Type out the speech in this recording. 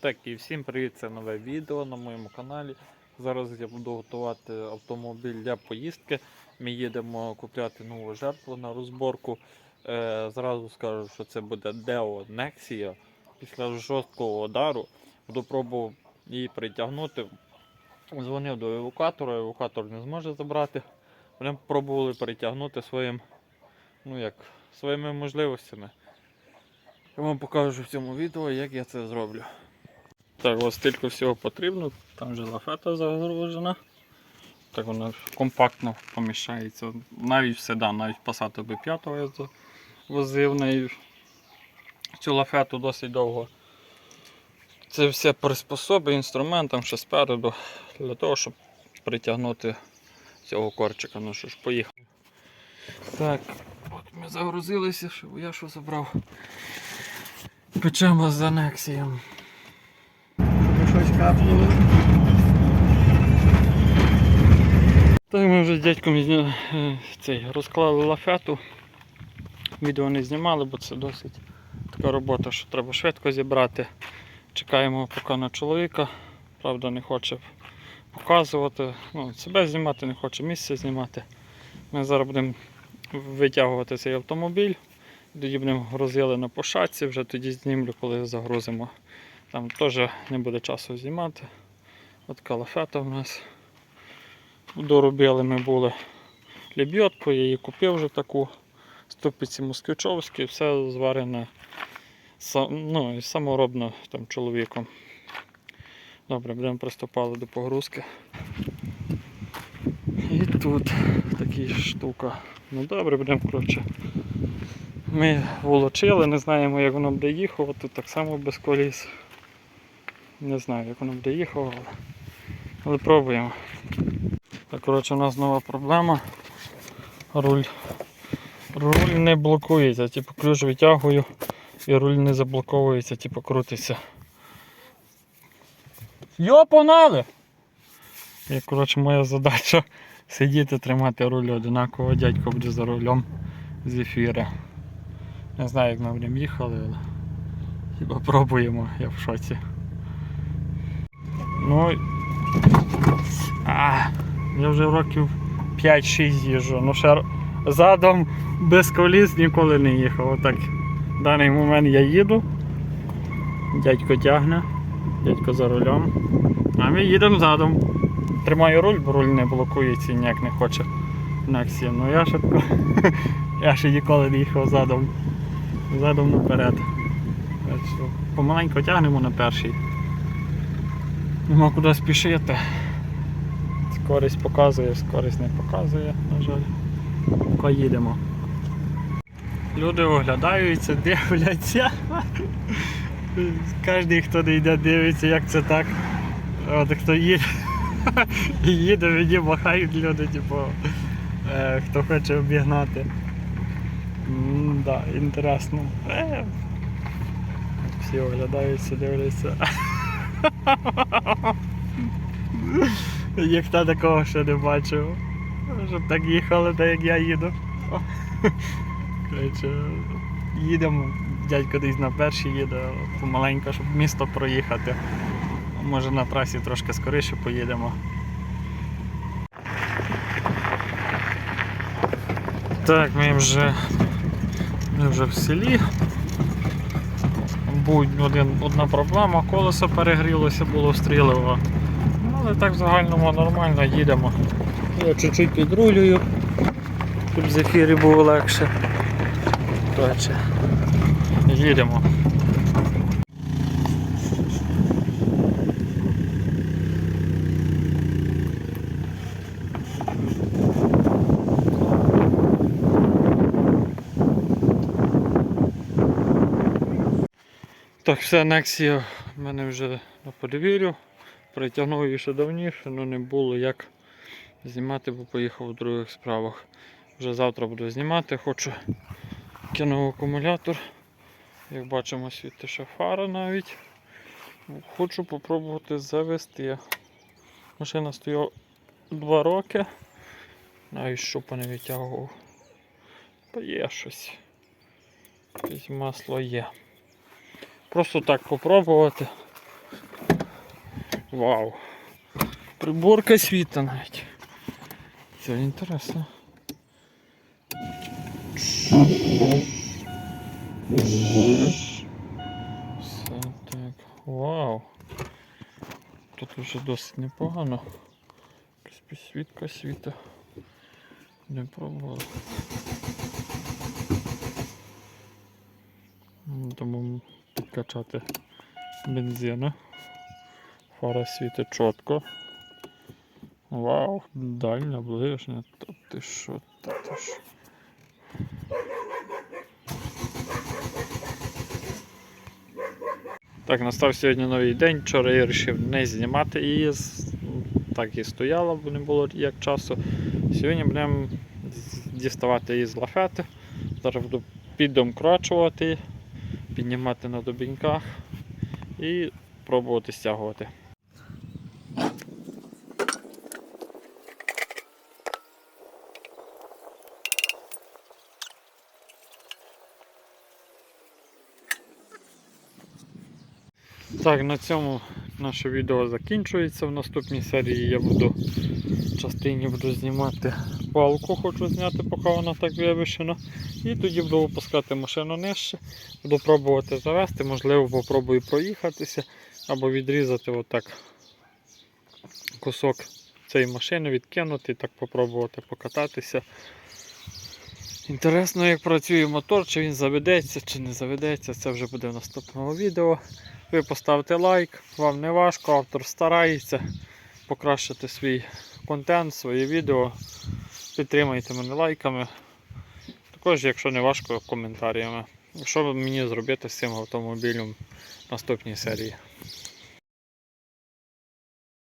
Так, і всім привіт, це нове відео на моєму каналі. Зараз я буду готувати автомобіль для поїздки. Ми їдемо купляти нову жертву на розборку. Е, зразу скажу, що це буде Deo Nexia. Після жорсткого удару буду пробував її притягнути. Дзвонив до евакуатора, евакуатор не зможе забрати. Вони пробували перетягнути своїм, ну як, своїми можливостями. Я вам покажу в цьому відео, як я це зроблю. Так, ось стільки всього потрібно. Там вже лафета загружена. Так вона компактно поміщається. Навіть в седан, навіть Passat B5 я возив нею. Цю лафету досить довго. Це все приспособи інструментам ще спереду для того, щоб притягнути цього корчика. Ну що ж, поїхали. Так, от ми загрузилися, щоб я що забрав. Печемо з анексієм. Щось капнуло. Так ми вже з дядьком е, цей, розклали лафету. Відео не знімали, бо це досить така робота, що треба швидко зібрати. Чекаємо поки на чоловіка. Правда, не хоче показувати. Ну, себе знімати, не хоче місце знімати. Ми зараз будемо витягувати цей автомобіль. Тоді будемо грузили на пошаці, вже тоді знімлю, коли загрузимо. Там теж не буде часу знімати. От така лафета в нас. Доробили ми були лебідку, я її купив вже таку. Ступиці москвичовські, все зварене ну, саморобно там, чоловіком. Добре, будемо приступали до погрузки. І тут така штука. Ну добре, будемо коротше. Ми волочили, не знаємо, як воно буде їхати, тут так само без коліс. Не знаю, як воно буде їхати, але, але пробуємо. Так, коротше, у нас нова проблема. Руль. Руль не блокується, типу ключ витягую і руль не заблоковується, типу крутиться. Йо, погнали! І, коротше, моя задача сидіти, тримати руль одинаково, дядько буде за рулем з ефіра. Не знаю, як ми будемо їхали, але хіба пробуємо, я в шоці. Ну а, я вже років 5-6 їжджу. Ну ще задом без коліс ніколи не їхав. Отак. В даний момент я їду. Дядько тягне, дядько за рулем. А ми їдемо задом. Тримаю руль, бо руль не блокується ніяк не хоче Нексія. Ну я ще я ще ніколи не їхав задом. Задом наперед. Помаленько тягнемо на перший. Нема куди спішити. Скорість показує, скорість не показує, на жаль. Поки їдемо. Люди оглядаються, дивляться. Кожен, хто не йде, дивиться, як це так. От хто їде, їде, мені махають люди, типу, е, хто хоче обігнати. М, Да, інтересно. Е, Всі оглядаються, дивляться. Ніхто такого ще не бачив. Щоб так їхали, так як я їду. Коротше, їдемо. Дядько десь на перший їде помаленько, щоб місто проїхати. Може на трасі трошки скоріше поїдемо. Так, ми вже, ми вже в селі. Будь один, одна проблема, колесо перегрілося, було стріливо. Ну, але так в загальному нормально їдемо. Я чуть-чуть підрулюю, щоб в зефірі було легше. Коротше, їдемо. Так, все, Nexia в мене вже на подвір'ю. Притягнув її ще давніше, але не було як знімати, бо поїхав у других справах. Вже завтра буду знімати, хочу кинув акумулятор. Як бачимо, світить ще фара навіть. Хочу попробувати завести. Машина стояла 2 роки. Навіть щупа не витягував. Є щось. Якесь масло є. Просто так попробувати. Вау. Приборка світа навіть. Це інтересно. Все так. Вау. Тут вже досить непогано. Якась підсвітка світа. Не пробував. Тому підкачати бензина. Фара світить чітко. Вау, дальня, ближня. Та ти що, та ти що. Так, настав сьогодні новий день. Вчора я вирішив не знімати її. Так і стояла, бо не було як часу. Сьогодні будемо діставати її з лафети. Зараз буду піддомкрачувати, піднімати на дубіньках і пробувати стягувати. Так, на цьому наше відео закінчується. В наступній серії я буду частині буду знімати палку, хочу зняти, поки вона так вивішена. І тоді буду випускати машину нижче. Буду пробувати завести, можливо, попробую проїхатися або відрізати отак кусок цієї машини, відкинути і так попробувати покататися. Інтересно, як працює мотор, чи він заведеться, чи не заведеться, це вже буде в наступному відео. Ви поставте лайк, вам не важко, автор старається покращити свій контент, своє відео. Підтримайте мене лайками. Також, якщо не важко, коментарями. Що мені зробити з цим автомобілем в наступній серії.